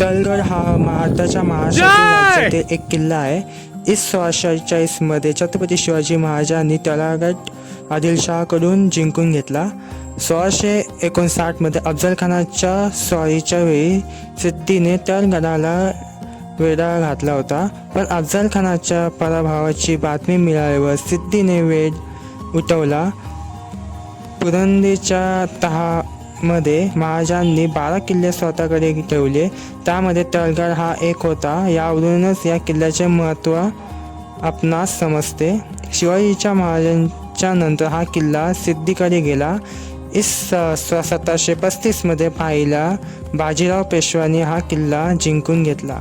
तलगड हा भारताच्या महाराष्ट्र राज्यातील एक किल्ला आहे. इस सोळाशे अठ्ठेचाळीसमध्ये छत्रपती शिवाजी महाराजांनी तलागड आदिलशहाकडून जिंकून घेतला. सोळाशे एकोणसाठमध्ये अफजल खानाच्या स्वारीच्या वेळी सिद्धीने तलगडाला वेढा घातला होता. पण अफजल खानाच्या पराभवाची बातमी मिळाल्यावर सिद्धीने वेध उठवला. पुरंदीच्या मध्ये महाराजांनी बारा किल्ले स्वतःकडे ठेवले. त्यामध्ये तळगड हा एक होता. यावरूनच या किल्ल्याचे महत्त्व आपणास समजते. शिवाजीच्या महाराजांच्या नंतर हा किल्ला सिद्धीकडे गेला. इस सतराशे पस्तीसमध्ये पाहिला. बाजीराव पेशव्यांनी हा किल्ला जिंकून घेतला.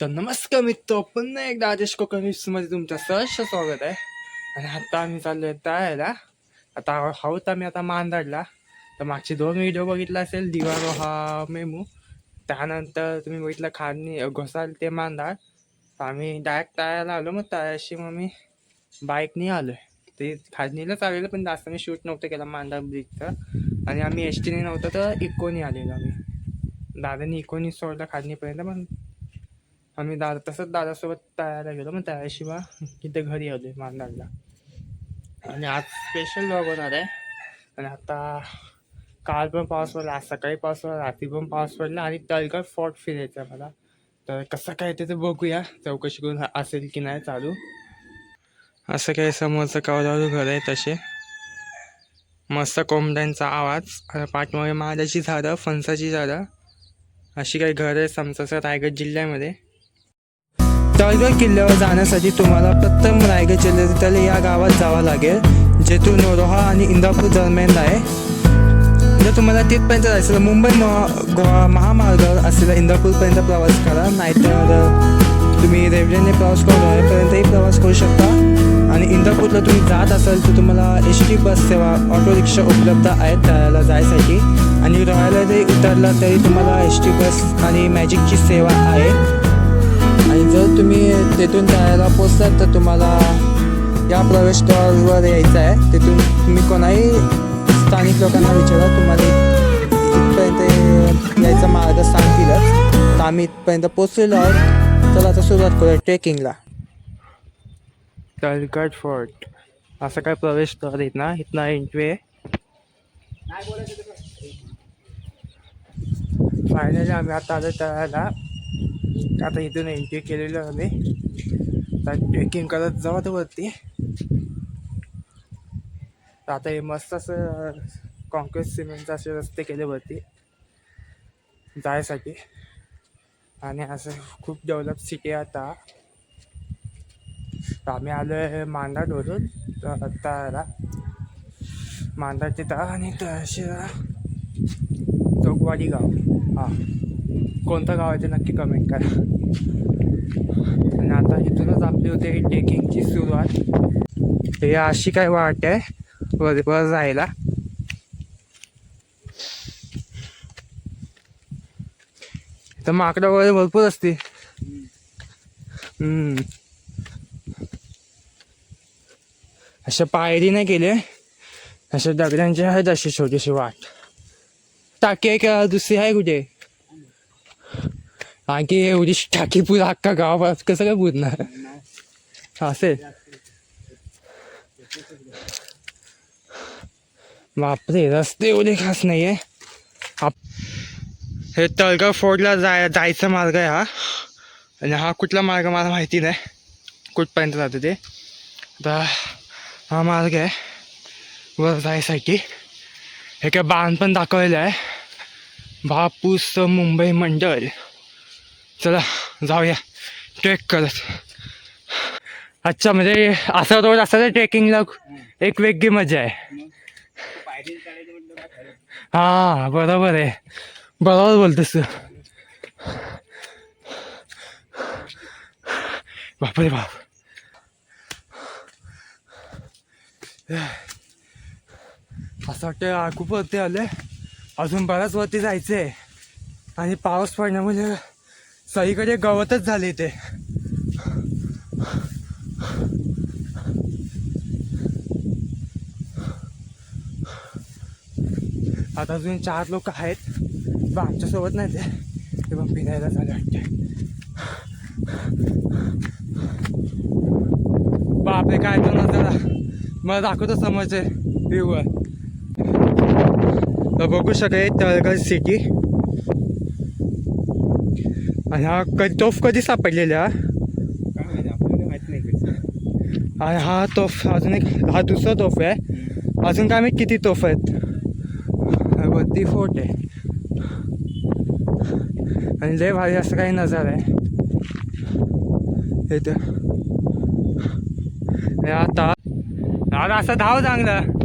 तर नमस्कार मित्र पुन्हा एकदा आदेश कोकणमध्ये तुमचं सहर्ष स्वागत आहे. आणि आता आम्ही चाललोय तळायला. आता आहोत आम्ही आता मांदाडला. तर मागचे दोन व्हिडिओ बघितला असेल दिवारो हा मेमू. त्यानंतर तुम्ही बघितलं खाडणी घोसाल ते मांदाड आम्ही डायरेक्ट तळायला आलो मग तळ्याशी मग मी बाईकने आलो आहे ते खाजणीला चाललेलं पण जास्त मी शूट नव्हतं केलं मांदा ब्रिजचं आणि आम्ही एस टीने नव्हतं तर इकोनी आलेलो आम्ही. दादानी इकोनी सोडलं खाजणीपर्यंत पण आम्ही दादा तसंच दादासोबत तयारला गेलो मग त्याशिवाय तिथे घरी आलो मांदाडला आणि आज स्पेशल ब्लॉग होणार आहे. आणि आता काल पण पाऊस पडला आज सकाळी पाऊस पडला रात्री पण पाऊस पडला आणि तळगड फोर्ट फिरायचं आहे मला. तर कसं काय ते बघूया. चौकशी करून असेल की नाही चालू. असं काही समोरचं कवलावलं घर आहे तसे. मस्त कोंबड्यांचा आवाज. पाठमागे महादाची झाडं फणसाची झाडं. अशी काही घरं आहे समजाचं रायगड जिल्ह्यामध्ये. तळगड किल्ल्यावर जाण्यासाठी तुम्हाला प्रथम रायगड जिल्ह्यातील या गावात जावं लागेल जेथून रोहा आणि इंदापूर दरम्यान आहे. जर तुम्हाला तिथपर्यंत जायचं तर मुंबई महा- गोवा महामार्गावर असलेला इंदापूरपर्यंत प्रवास करा नाहीतर तुम्ही रेल्वेने प्रवास करून रोह्यापर्यंतही प्रवास करू शकता. आणि इंदापूरला तुम्ही जात असाल तर तुम्हाला एस टी बस सेवा ऑटो रिक्षा उपलब्ध आहेत तळ्याला जायसाठी. आणि रोह्याला जरी उतरला तरी तुम्हाला एस टी बस आणि मॅजिकची सेवा आहे. आणि जर तुम्ही तिथून जायला पोचलात तर तुम्हाला या प्रवेशद्वारावर यायचं आहे. तिथून तुम्ही कोणाही स्थानिक लोकांना विचारा. तुम्हाला तिथपर्यंत यायचा मार्ग सांगतीलच. तर आम्ही इथपर्यंत पोचलेलो आहोत. तर आता सुरुवात करूया ट्रेकिंगला. तलगड फोर्ट. असं काय प्रवेशद्वार येत ना? इथनं एंट्री आहे. फायनली आम्ही आता आलो तळ्याला आता इथून एंट्री केलेलं आम्ही. आता ट्रेकिंग करत जाऊ आता वरती. तर आता हे मस्त असं कॉन्क्रीट सिमेंटचे असे रस्ते केले वरती. जायसाठी. आणि असं खूप डेव्हलप सिटी आहे आता. तर आम्ही आलो आहे मांडाडवरून तर तळाला मांडाड तिथं आणि तळशिरा चौकवाडी गाव. हां. कोणतं गाव आहे ते नक्की कमेंट करा. आणि आता इथूनच आपली होते ट्रेकिंगची सुरुवात. हे अशी काय वाट आहे? वर वर जायला. तर माकडं वगैरे भरपूर असते अशा पायरी नाही केले. अशा दगडांचे आहेत अशी छोटीशी वाट. टाकी आहे का? दुसरी आहे कुठे? आणखी एवढी टाकी पुरा अख्खा गावात कसं काय पुरणार असेल बापरे रस्ते एवढे खास नाही आहे आप हे तळगाव फोर्टला जाय जायचा मार्ग आहे हा. आणि हा कुठला मार्ग मला माहिती नाही. कुठपर्यंत जातो ते. आता हा मार्ग आहे. वर जायसाठी. हे काय बाण पण दाखवलेलं आहे. बापूस मुंबई मंडळ चला जाऊया. ट्रेक करत. अच्छा म्हणजे असं रोड असं ट्रेकिंगला एक वेगळी मजा आहे. हा बरोबर आहे. बरोबर बोलतोस तू. बापरे बाप. असं वाटतं खूप वरती आले अजून बऱ्याच वरती जायचं आहे आणि पाऊस पडण्यामुळे सगळीकडे गवतच झाले ते आता अजून चार लोक आहेत. पण आमच्यासोबत नाही ते. ते पण फिरायला झालं वाटते. बापरे काय तो नजरा. मला दाखवतो समोरचे व्ह्यूवर तर बघू शकेल तळगड सिटी आणि हा कधी तोफ कधी सापडलेला. आणि हा तोफ अजून एक हा दुसरा तोफ आहे. अजून काय माहीत किती तोफ आहेत? वरती फोर्ट आहे. आणि लय भारी असं काही नजारा आहे. इथं. आता आता असं धाव चांगलं.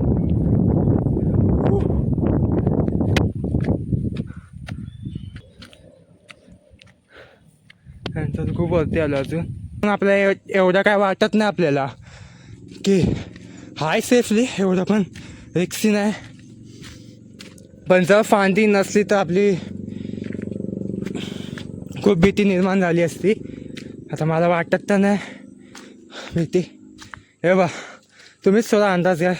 नंतर खूप वरती आलो अजून. पण आपल्याला एवढं काय वाटत नाही आपल्याला. की हाय सेफली एवढं पण. रिक्सी नाही पण जर फांदी नसली तर आपली खूप भीती निर्माण झाली असती. आता मला वाटत तर नाही. भीती. हे बा तुम्हीच थोडा अंदाज घ्या.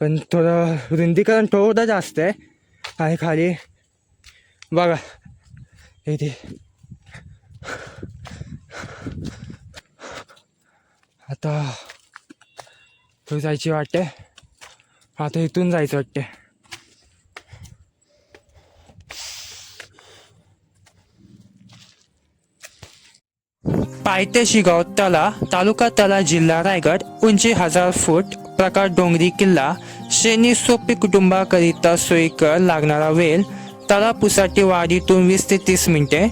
पण थोडं रुंदीकरण थोडं जास्त आहे. आणि खाली बघा. इथे. आता तो जायची वाटते आता इथून जायचं वाटते. पायथ्याशी गाव तला तालुका तला जिल्हा रायगड उंची हजार फूट प्रकार डोंगरी किल्ला श्रेणी सोपी कुटुंबाकरिता सोयीकर लागणारा वेल तला पुसाटी वाडीतून वीस ते तीस मिनिटे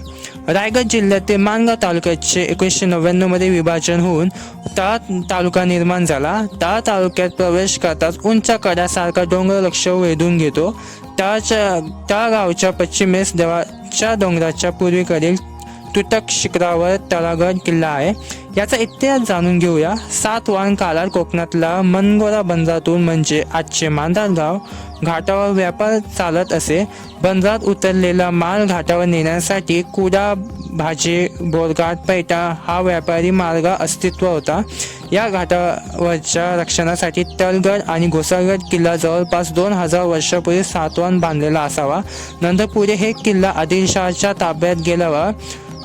रायगड जिल्ह्यातील मानगाव तालुक्याचे एकोणीसशे नव्याण्णवमध्ये विभाजन होऊन तळा तालुका निर्माण झाला. तळा तालुक्यात प्रवेश करताच उंच कड्यासारखा डोंगर लक्ष वेधून घेतो. तळाच्या तळा गावच्या पश्चिमेस देवाच्या डोंगराच्या पूर्वेकडील तुटक शिखरावर तळागड किल्ला आहे. याचा इतिहास जाणून घेऊया. सातवाहन काळात कोकणातला मनगोरा बंदरातून म्हणजे आजचे मांदारगाव घाटावर व्यापार चालत असे. बंदरात उतरलेला माल घाटावर नेण्यासाठी कुडा भाजे बोरघाट पैठा हा व्यापारी मार्ग अस्तित्व होता. या घाटावरच्या रक्षणासाठी तलगड आणि घोसाळगड किल्ला जवळपास दोन हजार वर्षापूर्वी सातवान बांधलेला असावा. नंतर पुढे हे किल्ला आदिलशहाच्या ताब्यात गेल्यावर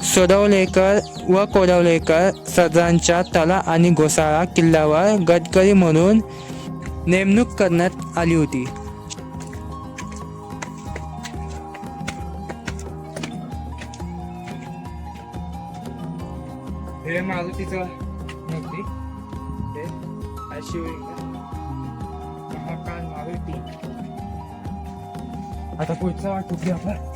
सोडवलेकर व कोडवलेकर सदरांच्या तला आणि घोसाळा किल्ल्यावर गडकरी म्हणून नेमणूक करण्यात आली होती. हे मारुतीचं मूर्ती. हे शिवलिंग महाकाल मारुती. आता पुढचा वाटतो की आपण.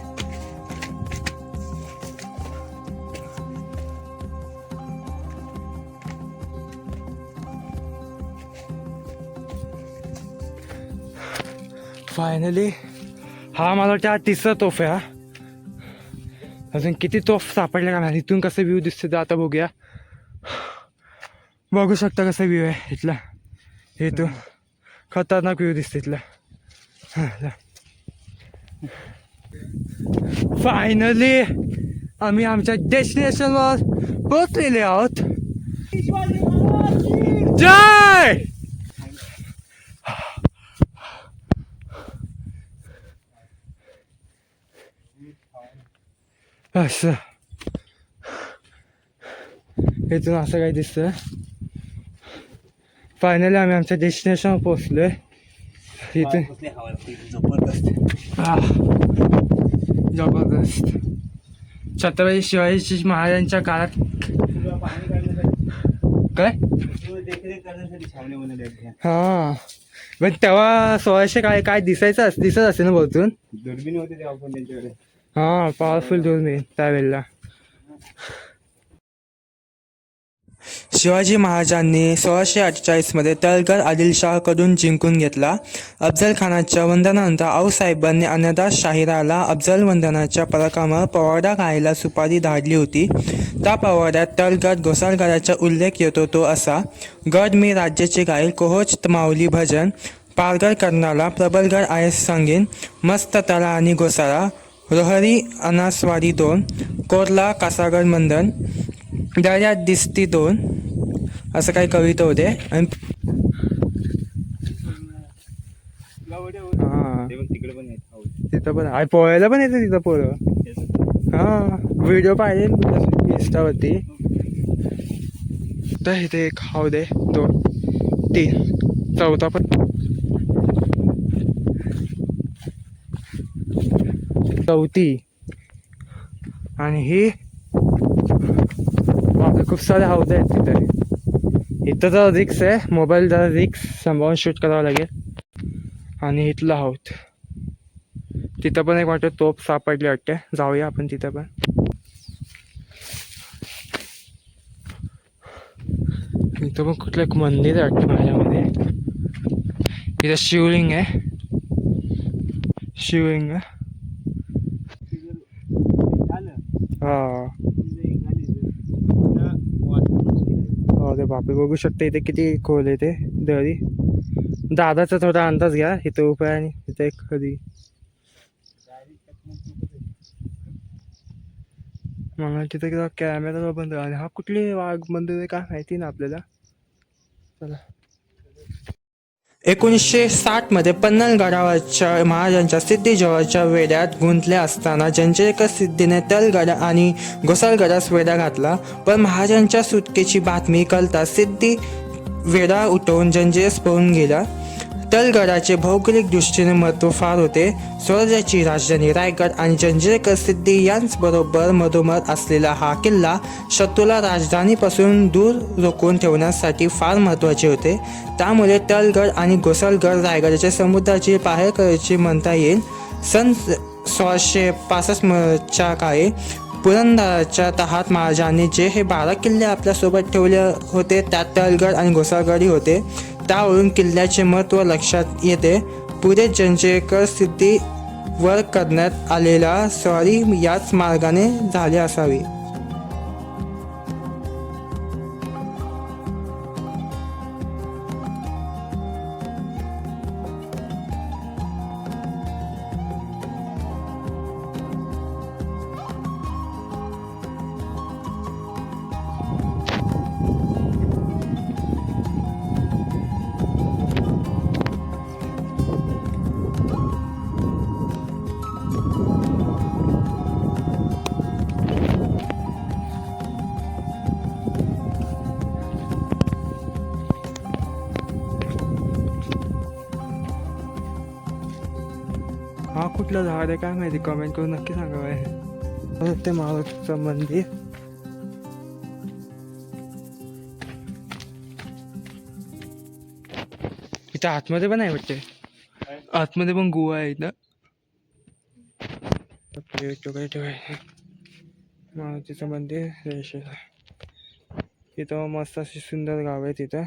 फायनली हा मला वाटतं हा तिसरा तोफ आहे हा. अजून किती तोफ सापडले का नाही? इथून कसं व्ह्यू दिसते आता बघूया. बघू शकता कसं व्ह्यू आहे इथला. इथून खतरनाक व्ह्यू दिसते इथला. फायनली आम्ही आमच्या डेस्टिनेशनवर पोचलेले आहोत. जय! असं. इथून असं काही दिसतं फायनली आम्ही आमच्या डेस्टिनेशनवर पोहोचलोय. इथून जबरदस्त हा जबरदस्त. छत्रपती शिवाजी महाराजांच्या काळात काय? तुला हा. पण तेव्हा सोळाशे काय काय दिसायचं अस- दिसत असेल ना बहुतून दुर्बिणी होते तेव्हा पण त्यांच्याकडे. हा पॉवरफुल दुर्मीन त्यावेळेला. शिवाजी महाराजांनी सोळाशे अठ्ठेचाळीसमध्ये तळगड आदिलशाहकडून जिंकून घेतला. अफजल खानाच्या वंदनानंतर आऊसाहेबांनी अन्नदास शाहिराला अफजल वंदनाच्या पराक्रमावर पवाडा गायला सुपारी धाडली होती. त्या पवाड्यात तळगड घोसाळगडाचा उल्लेख येतो तो असा गड मी राज्याचे गाईल कोहोच माऊली भजन पारगड कर्णाला प्रबलगड आयस सांगेन मस्त तळा आणि घोसाळा रोहरी अनास्वारी दोन कोरला कासागर मंदन दर्यात दिसती दोन असं काही कविता होते. आणि हा. पण तिथं पण आहे. पोहायला पण येते तिथं पोरं. हा. व्हिडिओ पाहिजे इंस्टावरती तर इथे एक हाव दे. दोन तीन चौथा पण. चौथी आणि ही खूप सारे हौद आहेत तिथे. इथं जरा रिक्स आहे. मोबाईल जरा रिक्स सांभाळून शूट करावं लागेल. आणि इथलं हौद. तिथं पण एक वाटतं तोप सापडली वाटते. जाऊया आपण तिथं पण. इथं पण कुठलं एक मंदिर आहे वाटतं माझ्यामध्ये. इथं शिवलिंग आहे. शिवलिंग आहे. हा. अरे बापरे बघू शकता इथे किती खोल आहे ते दरी. दादाचा थोडा अंदाज घ्या इथं उपाय आणि इथे एक कधी मला तिथे कॅमेरा बंद हा कुठली वाघ बंद आहे काय माहिती ना आपल्याला? चला. एकोणीसशे साठमध्ये पन्नल गडावरच्या महाराजांच्या सिद्धीजवळच्या वेड्यात गुंतले असताना जंजेकर सिद्धीने तलगड आणि घोसालगडास वेढा घातला. पण महाराजांच्या सुटकेची बातमी कळता सिद्धी वेढा उठवून जंजेस पळून गेला. तलगडाचे भौगोलिक दृष्टीने महत्त्व फार होते. स्वराज्याची राजधानी रायगड आणि जंजिरेकर सिद्धी यांचबरोबर मधोमध असलेला हा किल्ला शत्रूला राजधानीपासून दूर रोखून ठेवण्यासाठी फार महत्त्वाचे होते. त्यामुळे तलगड आणि घोसालगड रायगडाच्या समुद्राची पाहेर करायची म्हणता येईल. सन सोळाशे पासष्टच्या काळी पुरंदराच्या तहात महाराजांनी जे हे बारा किल्ले आपल्यासोबत ठेवले होते त्यात तलगड आणि घोसाळगडही होते. त्यावरून किल्ल्याचे महत्त्व लक्षात येते. पुढे जंजेकर सिद्धी वर करण्यात आलेला स्वारी याच मार्गाने झाले असावी. कुठलं झाड आहे काय माहिती कमेंट करून नक्की सांगा बाय ते महाराजचं मंदिर इथं आतमध्ये पण आहे वाटते आतमध्ये पण गुहा आहे इथं. प्लेट वगैरे ठेवायचे मारुतीचं मंदिर रेषेला तिथं मस्त अशी सुंदर गाव आहे तिथं.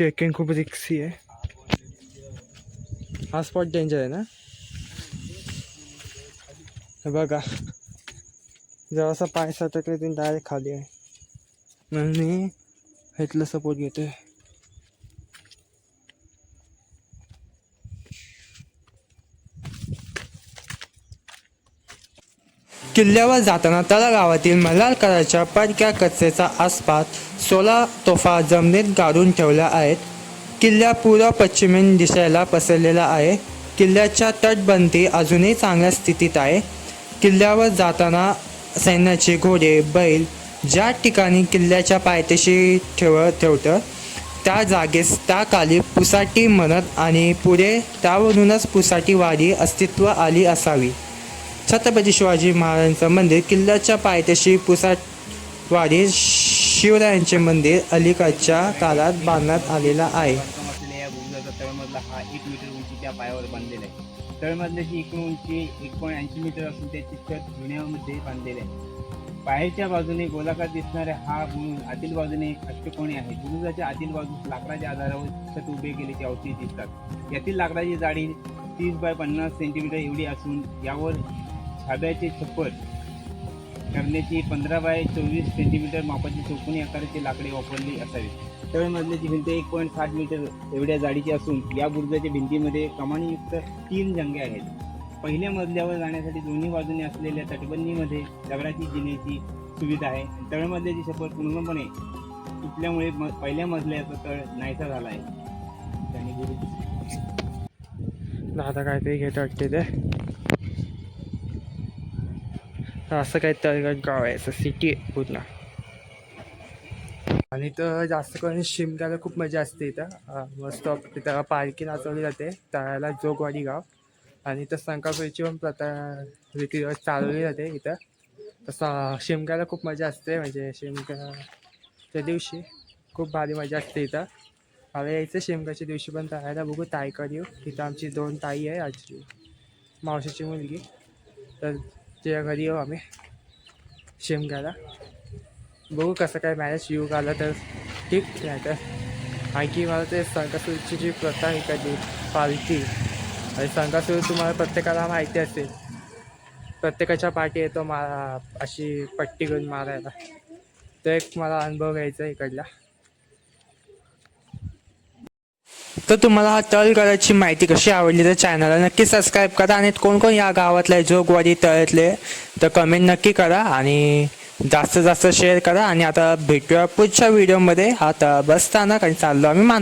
ट्रेकिंग खूब रिक्सी है हा। स्पॉट डेंजर आहे ना? बगा बघा जरासा पाय सटकले तीन डायरेक्ट खाली आहे म्हणून मी इथलं सपोर्ट घेतोय किल्ल्यावर जाताना तळागावातील मल्हारकराच्या पडक्या कचऱ्याचा आसपास सोळा तोफा जमिनीत गाडून ठेवल्या आहेत. किल्ला पूर्व पश्चिमेन दिशेला पसरलेला आहे. किल्ल्याच्या तटबंदी अजूनही चांगल्या स्थितीत आहे. किल्ल्यावर जाताना सैन्याचे घोडे बैल ज्या ठिकाणी किल्ल्याच्या पायथ्याशी ठेव ठेवतं त्या जागेस त्याकाली पुसाटी म्हणत आणि पुढे त्यावरूनच पुसाटीवाडी अस्तित्व आली असावी. छत्रपती शिवाजी महाराजांचं मंदिर किल्ल्याच्या पायथ्याशी पुसाटवाडी शिवरायांचे मंदिर अलीकडच्या काळात बांधण्यात आलेला आहे. बांधकाम असलेल्या या बुरुजाचा तळमजला हा एक मीटर उंचीच्या पायावर बांधलेला आहे तळमजल्याची एकूण उंची एकोणऐंशी ऐंशी मीटर असून त्याची छत जुन्यामध्ये बांधलेले आहे. बाहेरच्या बाजूने गोलाकार दिसणाऱ्या हा बुरुज आतील बाजूने एक अष्टकोणी आहे. बुरुजाच्या आतील बाजूस लाकडाच्या आधारावर छत उभे केलेचे अवशेष दिसतात. यातील लाकडाची जाडी तीस बाय पन्नास सेंटीमीटर एवढी असून यावर छाब्याचे छप्पर. करण्याची पंधरा बाय चोवीस सेंटीमीटर मापाची चौकोनी आकाराची लाकडे वापरली असावी. तळमजल्याची भिंत एक पॉईंट साठ मीटर एवढ्या जाडीची असून या बुरुजाच्या भिंतीमध्ये कमानीयुक्त तीन जंगे आहेत. पहिल्या मजल्यावर जाण्यासाठी दोन्ही बाजूने असलेल्या तटबंदीमध्ये दगडाची जिन्याची सुविधा आहे. तळमजल्याची छप्पर पूर्णपणे तुटल्यामुळे म- पहिल्या मजल्याचा तळ नाहीसा झाला आहे. त्यांनी गुरु दादा ते घेत वाटते ते? असं काही तळगड गाव आहे असं सिटी आहे पूर्ण. आणि तर जास्त करून शिमग्याला खूप मजा असते इथं. मस्त तिथं पालखी नाचवली जाते. तळाला जोगवाडी गाव. आणि तर संकापुरीची पण प्रथा रीती चालवली जाते इथं. तसं शिमग्याला खूप मजा असते. म्हणजे शिमग्याच्या दिवशी खूप भारी मजा असते इथं. मला यायचं शिमग्याच्या दिवशी पण तळायला बघू. ताईकडे येऊ. तिथं आमची दोन ताई आहे. आजी मावशीची मुलगी. तर त्याच्या घरी येऊ आम्ही. शिमग्याला. बघू कसं काय मॅनेज येऊ आला तर. ठीक नाही तर. आणखी मला ते संकासूरची जी प्रथा आहे कधी पालखी. आणि संकासूर तुम्हाला प्रत्येकाला माहिती असेल. प्रत्येकाच्या पाठी येतो मला अशी पट्टी घेऊन मारायला. तो एक मला अनुभव घ्यायचा इकडला. तर तुम्हाला हा तळ माहिती कशी आवडली तर चॅनलला नक्की सबस्क्राईब करा आणि कोण कोण या गावातले जोगवाडी तळ्यातले तर कमेंट नक्की करा आणि जास्त जास्त शेअर करा. आणि आता भेटूया पुढच्या व्हिडिओमध्ये हा तळ बसताना आणि चाललो आम्ही मांदा